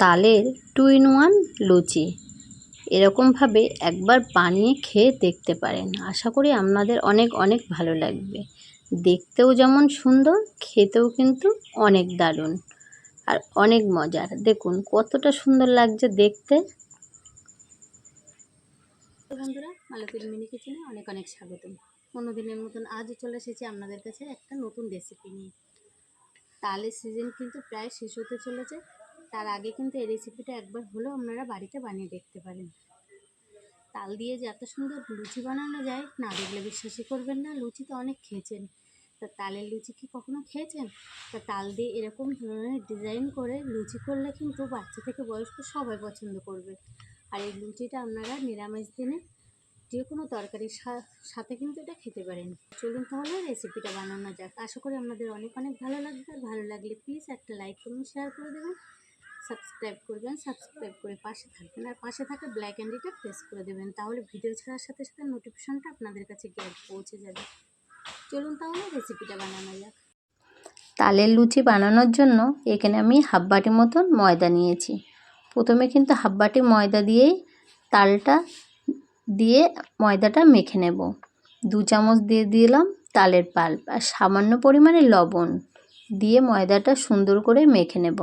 তালের two in one লুচি। এরকমভাবে একবার বানিয়ে খেয়ে দেখতে পারেন। আশা করি আপনাদের অনেক অনেক ভালো লাগবে। দেখতেও যেমন সুন্দর, খেতেও কিন্তু অনেক দারুণ আর অনেক মজার। দেখুন কতটা সুন্দর লাগছে দেখতে। বন্ধুরা মালতীর মিনি কিচেনে অনেক অনেক স্বাগতম। অন্যদিনের মতন আজও চলে এসেছি আপনাদের কাছে একটা নতুন রেসিপি নিয়ে। তালের সিজন কিন্তু প্রায় শেষ হতে চলেছে। তার আগে কিন্তু এই রেসিপিটা একবার হলেও আপনারা বাড়িতে বানিয়ে দেখতে পারেন। তাল দিয়ে যে এত সুন্দর লুচি বানানো যায়, না দেখলে বিশ্বাসই করবেন না, লুচি তো অনেক খেয়েছেন। তা তালের লুচি কি কখনো খেয়েছেন? তা তাল দিয়ে এরকম ধরনের ডিজাইন করে লুচি করলে কিন্তু বাচ্চা থেকে বয়স্ক সবাই পছন্দ করবে। আর এই লুচিটা আপনারা নিরামিষ দিনে যে কোনো তরকারির সাথে কিন্তু এটা খেতে পারেন। চলুন তাহলে রেসিপিটা বানানো যাক। আশা করি আপনাদের অনেক অনেক ভালো লাগবে। আর ভালো লাগলে প্লিজ একটা লাইক করুন শেয়ার করে দেবেন। সাবস্ক্রাইব করবেন, সাবস্ক্রাইব করে পাশে থাকবেন আর পাশে থাকা ব্ল্যাক অ্যান্ডিটা প্রেস করে দেবেন তাহলে ভিডিও ছাড়ার সাথে সাথে নোটিফিকেশনটা আপনাদের কাছে গিয়ে পৌঁছে যাবে। চলুন তাহলে রেসিপিটা বানানো যাক। তালের লুচি বানানোর জন্য এখানে আমি হাফ বাটি মতন ময়দা নিয়েছি। প্রথমে কিন্তু হাফ বাটি ময়দা দিয়েই তালটা দিয়ে ময়দাটা মেখে নেব। দু চামচ দিয়ে দিলাম তালের পাল্প আর সামান্য পরিমাণে লবণ দিয়ে ময়দাটা সুন্দর করে মেখে নেব।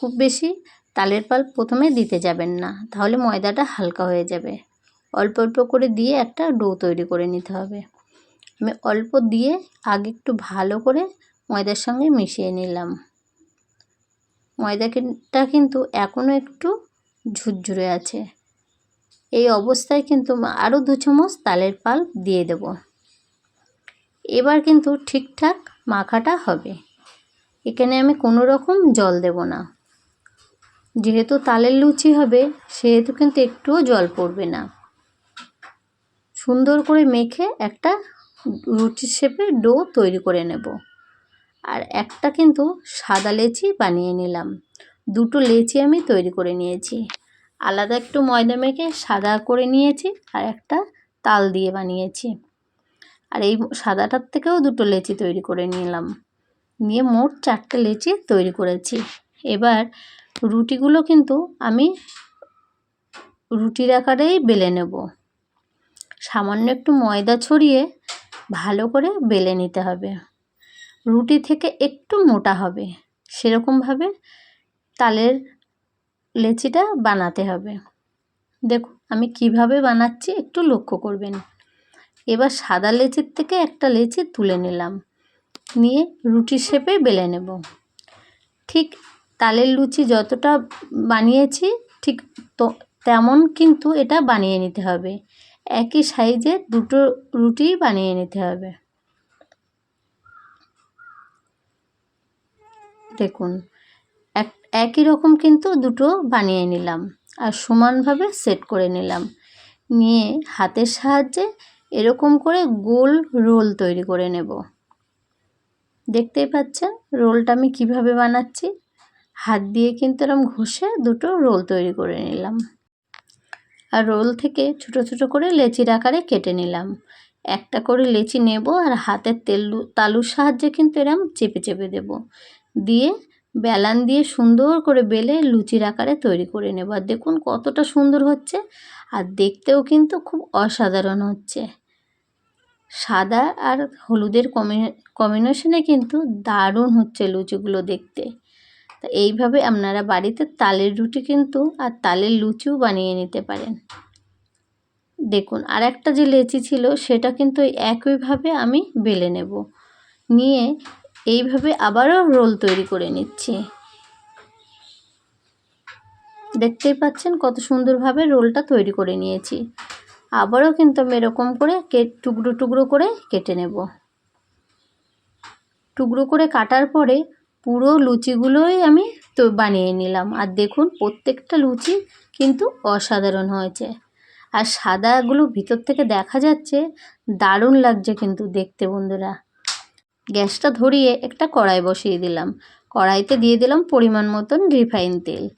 খুব বেশি তালের পাল্প প্রথমে দিতে যাবেন না, তাহলে ময়দাটা হালকা হয়ে যাবে। অল্প অল্প করে দিয়ে একটা ডো তৈরি করে নিতে হবে। আমি অল্প দিয়ে আগে একটু ভালো করে ময়দার সঙ্গে মিশিয়ে নিলাম। ময়দাটা কিন্তু এখনও একটু ঝুরঝুরে আছে। এই অবস্থায় কিন্তু আরও দু চামচ তালের পাল্প দিয়ে দেব। এবার কিন্তু ঠিকঠাক মাখাটা হবে। এখানে আমি কোনো রকম জল দেব না। যেহেতু তালের লুচি হবে, সেহেতু কিন্তু একটুও জল পড়বে না। সুন্দর করে মেখে একটা রুটির শেপে ডো তৈরি করে নেব। আর একটা কিন্তু সাদা লেচি বানিয়ে নিলাম। দুটো লেচি আমি তৈরি করে নিয়েছি। আলাদা একটু ময়দা মেখে সাদা করে নিয়েছি আর একটা তাল দিয়ে বানিয়েছি। আর এই সাদাটার থেকেও দুটো লেচি তৈরি করে নিলাম। নিয়ে মোট চারটে লেচি তৈরি করেছি। এবার রুটিগুলো কিন্তু আমি রুটির আকারেই বেলে নেব। সামান্য একটু ময়দা ছড়িয়ে ভালো করে বেলে নিতে হবে। রুটি থেকে একটু মোটা হবে, সেরকমভাবে তালের লেচিটা বানাতে হবে। দেখো আমি কীভাবে বানাচ্ছি একটু লক্ষ্য করবেন। এবার সাদা লেচির থেকে একটা লেচি তুলে নিলাম, নিয়ে রুটি শেপে বেলে নেব। ঠিক তালের লুচি যতটা বানিয়েছি ঠিক তো, তেমন কিন্তু এটা বানিয়ে নিতে হবে। একই সাইজে দুটো রুটি বানিয়ে নিতে হবে। দেখুন, এক, একই রকম কিন্তু দুটো বানিয়ে নিলাম আর সমানভাবে সেট করে নিলাম। নিয়ে হাতের সাহায্যে এরকম করে গোল রোল তৈরি করে নেব। দেখতেই পাচ্ছেন রোলটা আমি কীভাবে বানাচ্ছি? হাত দিয়ে কিন্তু এরকম ঘষে দুটো রোল তৈরি করে নিলাম। আর রোল থেকে ছোট ছোট করে লেচির আকারে কেটে নিলাম। একটা করে লেচি নেব আর হাতের তেল, তালুর সাহায্যে কিন্তু এরম চেপে চেপে দেব। দিয়ে বেলান দিয়ে সুন্দর করে বেলে লুচির আকারে তৈরি করে নেব। আর দেখুন কতটা সুন্দর হচ্ছে। আর দেখতেও কিন্তু খুব অসাধারণ হচ্ছে। সাদা আর হলুদের কম্বিনেশনে কিন্তু দারুণ হচ্ছে লুচিগুলো দেখতে। তা এইভাবে আপনারা বাড়িতে তালের রুটি কিন্তু আর তালের লুচিও বানিয়ে নিতে পারেন। দেখুন আর একটা যে লেচি ছিল সেটা কিন্তু একইভাবে আমি বেলে নেব। নিয়ে এইভাবে আবারও রোল তৈরি করে নিচ্ছি। দেখতেই পাচ্ছেন কত সুন্দরভাবে রোলটা তৈরি করে নিয়েছি। আবারও কিন্তু আমি এরকম করে টুকরো টুকরো করে কেটে নেব। টুকরো করে কাটার পরে পুরো লুচিগুলোই আমি তো বানিয়ে নিলাম। আর দেখুন, প্রত্যেকটা লুচি কিন্তু অসাধারণ হয়েছে। আর সাদাগুলো ভিতর থেকে দেখা যাচ্ছে, দারুণ লাগছে কিন্তু দেখতে বন্ধুরা। গ্যাসটা ধরিয়ে একটা কড়াই বসিয়ে দিলাম। কড়াইতে দিয়ে দিলাম পরিমাণ মতন রিফাইন তেল।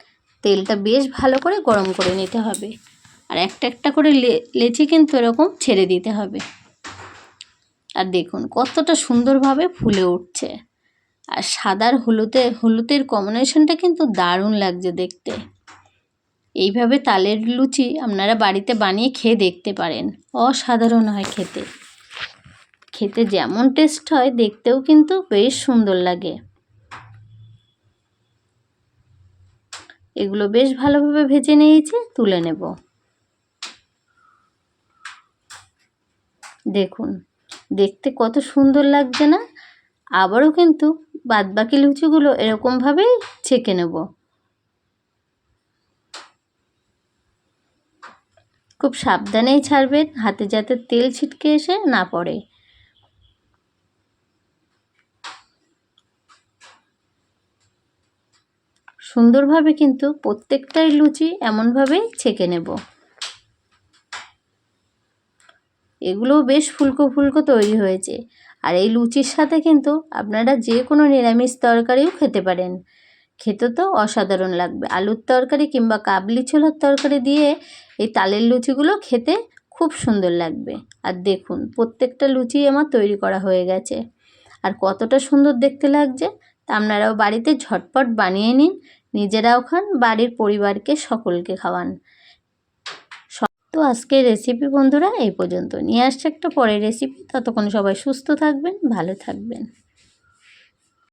তেলটা বেশ ভালো করে গরম করে নিতে হবে। আর একটা একটা করে লেচি কিন্তু এরকম ছেড়ে দিতে হবে। আর দেখুন, কতটা সুন্দরভাবে ফুলে উঠছে। আর সাদার হলুদে, হলুদের কম্বিনেশনটা কিন্তু দারুণ লাগছে দেখতে। এইভাবে তালের লুচি আপনারা বাড়িতে বানিয়ে খেয়ে দেখতে পারেন। অসাধারণ হয় খেতে। খেতে যেমন টেস্ট হয়, দেখতেও কিন্তু বেশ সুন্দর লাগে। এগুলো বেশ ভালোভাবে ভেজে নিয়েছি, তুলে নেব। দেখুন, দেখতে কত সুন্দর লাগছে না? আবারও কিন্তু বাদবাকি লুচিগুলো এরকমভাবেই ছেঁকে নেব। খুব সাবধানেই ছাড়বেন হাতে যাতে তেল ছিটকে এসে না পড়ে। সুন্দরভাবে কিন্তু প্রত্যেকটাই লুচি এমনভাবেই ছেঁকে নেব। এগুলোও বেশ ফুলকো ফুলকো তৈরি হয়েছে। আর এই লুচির সাথে কিন্তু আপনারা যে কোনো নিরামিষ তরকারিও খেতে পারেন। খেতে তো অসাধারণ লাগবে। আলুর তরকারি কিংবা কাবলি ছোলার তরকারি দিয়ে এই তালের লুচিগুলো খেতে খুব সুন্দর লাগবে। আর দেখুন, প্রত্যেকটা লুচি আমার তৈরি করা হয়ে গেছে। আর কতটা সুন্দর দেখতে লাগছে তা আপনারাও বাড়িতে ঝটপট বানিয়ে নিন। নিজেরাও খান, বাড়ির পরিবারকে, সকলকে খাওয়ান। তো আজকে রেসিপি বন্ধুরা এই পর্যন্ত। নিয়ে আসছে একটা পরের রেসিপি ততক্ষণ সবাই সুস্থ থাকবেন, ভালো থাকবেন।